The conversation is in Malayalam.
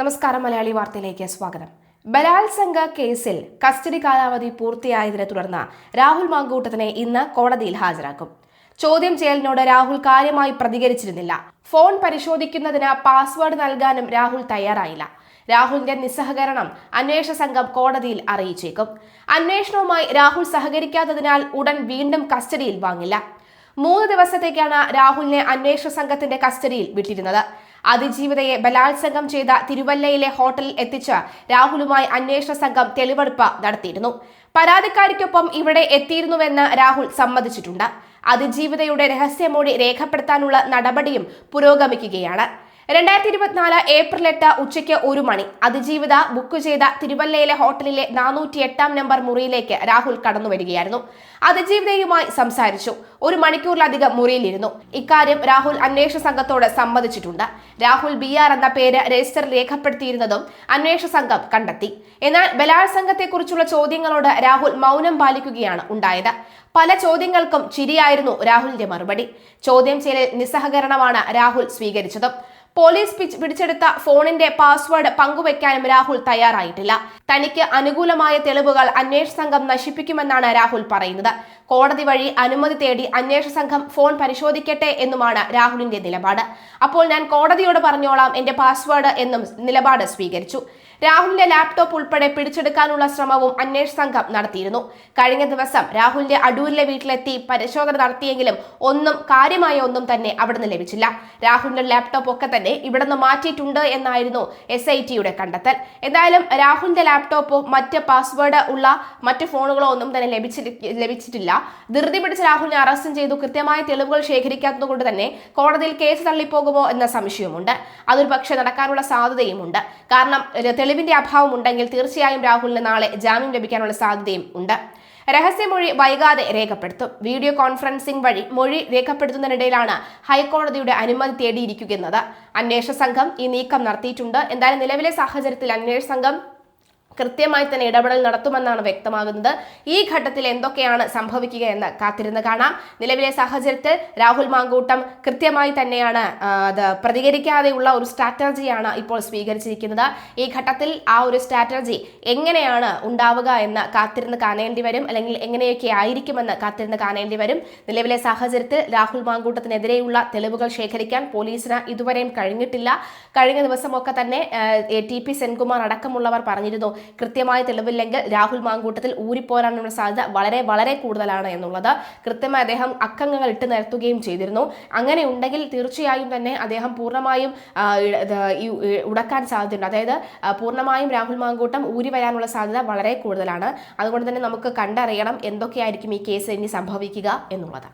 നമസ്കാരം മലയാളി വാർത്തയിലേക്ക് സ്വാഗതം. ബലാത്സംഗ കേസിൽ കസ്റ്റഡി കാലാവധി പൂർത്തിയായതിനെ തുടർന്ന് രാഹുൽ മാങ്കൂട്ടത്തിനെ ഇന്ന് കോടതിയിൽ ഹാജരാക്കും. ചോദ്യം ചെയ്യലിനോട് രാഹുൽ കാര്യമായി പ്രതികരിച്ചിരുന്നില്ല. ഫോൺ പരിശോധിക്കുന്നതിന് പാസ്വേഡ് നൽകാനും രാഹുൽ തയ്യാറായില്ല. രാഹുലിന്റെ നിസ്സഹകരണം അന്വേഷണ സംഘം കോടതിയിൽ അറിയിച്ചേക്കും. അന്വേഷണവുമായി രാഹുൽ സഹകരിക്കാത്തതിനാൽ ഉടൻ വീണ്ടും കസ്റ്റഡിയിൽ വാങ്ങില്ല. മൂന്ന് ദിവസത്തേക്കാണ് രാഹുലിനെ അന്വേഷണ സംഘത്തിന്റെ കസ്റ്റഡിയിൽ വിട്ടിരുന്നത്. അതിജീവിതയെ ബലാത്സംഗം ചെയ്ത തിരുവല്ലയിലെ ഹോട്ടലിൽ എത്തിച്ച് രാഹുലുമായി അന്വേഷണ സംഘം തെളിവെടുപ്പ് നടത്തിയിരുന്നു. പരാതിക്കാരിക്കൊപ്പം ഇവിടെ എത്തിയിരുന്നുവെന്ന് രാഹുൽ സമ്മതിച്ചിട്ടുണ്ട്. അതിജീവിതയുടെ രഹസ്യമൊഴി രേഖപ്പെടുത്താനുള്ള നടപടിയും പുരോഗമിക്കുകയാണ്. രണ്ടായിരത്തി ഇരുപത്തിനാല് ഏപ്രിൽ എട്ട് ഉച്ചയ്ക്ക് ഒരു മണി. അതിജീവിത ബുക്ക് ചെയ്ത തിരുവല്ലയിലെ ഹോട്ടലിലെ നാനൂറ്റി എട്ടാം നമ്പർ മുറിയിലേക്ക് രാഹുൽ കടന്നു വരികയായിരുന്നു അതിജീവിതയുമായി സംസാരിച്ചു. ഒരു മണിക്കൂറിലധികം മുറിയിലിരുന്നു. ഇക്കാര്യം രാഹുൽ അന്വേഷണ സംഘത്തോട് സമ്മതിച്ചിട്ടുണ്ട്. രാഹുൽ ബി ആർ എന്ന പേര് രജിസ്റ്റർ രേഖപ്പെടുത്തിയിരുന്നതും അന്വേഷണ സംഘം കണ്ടെത്തി. എന്നാൽ ബലാത്സംഗത്തെക്കുറിച്ചുള്ള ചോദ്യങ്ങളോട് രാഹുൽ മൗനം പാലിക്കുകയാണ് ഉണ്ടായത്. പല ചോദ്യങ്ങൾക്കും ചിരിയായിരുന്നു രാഹുലിന്റെ മറുപടി. ചോദ്യം ചെയ്യലിൽ നിസ്സഹകരണമാണ് രാഹുൽ സ്വീകരിച്ചതും. പോലീസ് പിടിച്ചെടുത്ത ഫോണിന്റെ പാസ്വേഡ് പങ്കുവെക്കാനും രാഹുൽ തയ്യാറായിട്ടില്ല. തനിക്ക് അനുകൂലമായ തെളിവുകൾ അന്വേഷണ സംഘം നശിപ്പിക്കുമെന്നാണ് രാഹുൽ പറയുന്നത്. കോടതി വഴി അനുമതി തേടി അന്വേഷണ സംഘം ഫോൺ പരിശോധിക്കട്ടെ എന്നുമാണ് രാഹുലിന്റെ നിലപാട്. അപ്പോൾ ഞാൻ കോടതിയോട് പറഞ്ഞോളാം എന്റെ പാസ്വേഡ് എന്നും നിലപാട് സ്വീകരിച്ചു. രാഹുലിന്റെ ലാപ്ടോപ്പ് ഉൾപ്പെടെ പിടിച്ചെടുക്കാനുള്ള ശ്രമവും അന്വേഷണ സംഘം നടത്തിയിരുന്നു. കഴിഞ്ഞ ദിവസം രാഹുലിന്റെ അടൂരിലെ വീട്ടിലെത്തി പരിശോധന നടത്തിയെങ്കിലും ഒന്നും കാര്യമായ ഒന്നും തന്നെ അവിടുന്ന് ലഭിച്ചില്ല. രാഹുലിന്റെ ലാപ്ടോപ്പ് ഒക്കെ തന്നെ ഇവിടുന്ന് മാറ്റിയിട്ടുണ്ട് എന്നായിരുന്നു എസ് ഐ ടിയുടെ കണ്ടെത്തൽ. എന്തായാലും രാഹുലിന്റെ ലാപ്ടോപ്പോ മറ്റ് പാസ്വേഡ് ഉള്ള മറ്റ് ഫോണുകളോ ഒന്നും തന്നെ ലഭിച്ചിട്ട് ലഭിച്ചിട്ടില്ല. ധൃതി പിടിച്ച രാഹുലിനെ അറസ്റ്റ് ചെയ്തു. കൃത്യമായ തെളിവുകൾ ശേഖരിക്കാത്തതുകൊണ്ട് തന്നെ കോടതിയിൽ കേസ് തള്ളിപ്പോകുമോ എന്ന സംശയമുണ്ട് അതൊരു പക്ഷേ നടക്കാനുള്ള സാധ്യതയുമുണ്ട്. കാരണം തെളിവിന്റെ അഭാവം ഉണ്ടെങ്കിൽ തീർച്ചയായും രാഹുലിന് നാളെ ജാമ്യം ലഭിക്കാനുള്ള സാധ്യതയും ഉണ്ട്. രഹസ്യമൊഴി വൈകാതെ രേഖപ്പെടുത്തും. വീഡിയോ കോൺഫറൻസിംഗ് വഴി മൊഴി രേഖപ്പെടുത്തുന്നതിനിടയിലാണ് ഹൈക്കോടതിയുടെ അനുമതി തേടിയിരിക്കുന്നത്. അന്വേഷണ സംഘം ഈ നീക്കം നടത്തിയിട്ടുണ്ട്. എന്തായാലും നിലവിലെ സാഹചര്യത്തിൽ അന്വേഷണ സംഘം കൃത്യമായി തന്നെ ഇടപെടൽ നടത്തുമെന്നാണ് വ്യക്തമാകുന്നത്. ഈ ഘട്ടത്തിൽ എന്തൊക്കെയാണ് സംഭവിക്കുക എന്ന് കാത്തിരുന്ന് കാണാം. നിലവിലെ സാഹചര്യത്തിൽ രാഹുൽ മാങ്കൂട്ടം കൃത്യമായി തന്നെയാണ് അത് പ്രതികരിക്കാതെയുള്ള ഒരു സ്ട്രാറ്റജിയാണ് ഇപ്പോൾ സ്വീകരിച്ചിരിക്കുന്നത്. ഈ ഘട്ടത്തിൽ ആ ഒരു സ്ട്രാറ്റജി എങ്ങനെയാണ് ഉണ്ടാവുക എന്ന് കാത്തിരുന്ന് കാണേണ്ടി വരും അല്ലെങ്കിൽ എങ്ങനെയൊക്കെ ആയിരിക്കുമെന്ന് കാത്തിരുന്ന് കാണേണ്ടി വരും. നിലവിലെ സാഹചര്യത്തിൽ രാഹുൽ മാങ്കൂട്ടത്തിനെതിരെയുള്ള തെളിവുകൾ ശേഖരിക്കാൻ പോലീസിന് ഇതുവരെയും കഴിഞ്ഞിട്ടില്ല. കഴിഞ്ഞ ദിവസമൊക്കെ തന്നെ ടി പി സെൻകുമാർ അടക്കമുള്ളവർ പറഞ്ഞിരുന്നു കൃത്യമായ തെളിവില്ലെങ്കിൽ രാഹുൽ മാങ്കൂട്ടത്തിൽ ഊരിപ്പോരാനുള്ള സാധ്യത വളരെ വളരെ കൂടുതലാണ് എന്നുള്ളത്. കൃത്യമായി അദ്ദേഹം അക്കങ്ങൾ ഇട്ട് നിരത്തുകയും ചെയ്തിരുന്നു. അങ്ങനെ ഉണ്ടെങ്കിൽ തീർച്ചയായും തന്നെ അദ്ദേഹം പൂർണമായും ഉടക്കാൻ സാധ്യതയുണ്ട്. അതായത് പൂർണമായും രാഹുൽ മാങ്കൂട്ടം ഊരി വരാനുള്ള സാധ്യത വളരെ കൂടുതലാണ്. അതുകൊണ്ട് തന്നെ നമുക്ക് കണ്ടറിയണം എന്തൊക്കെയായിരിക്കും ഈ കേസ് ഇനി സംഭവിക്കുക എന്നുള്ളത്.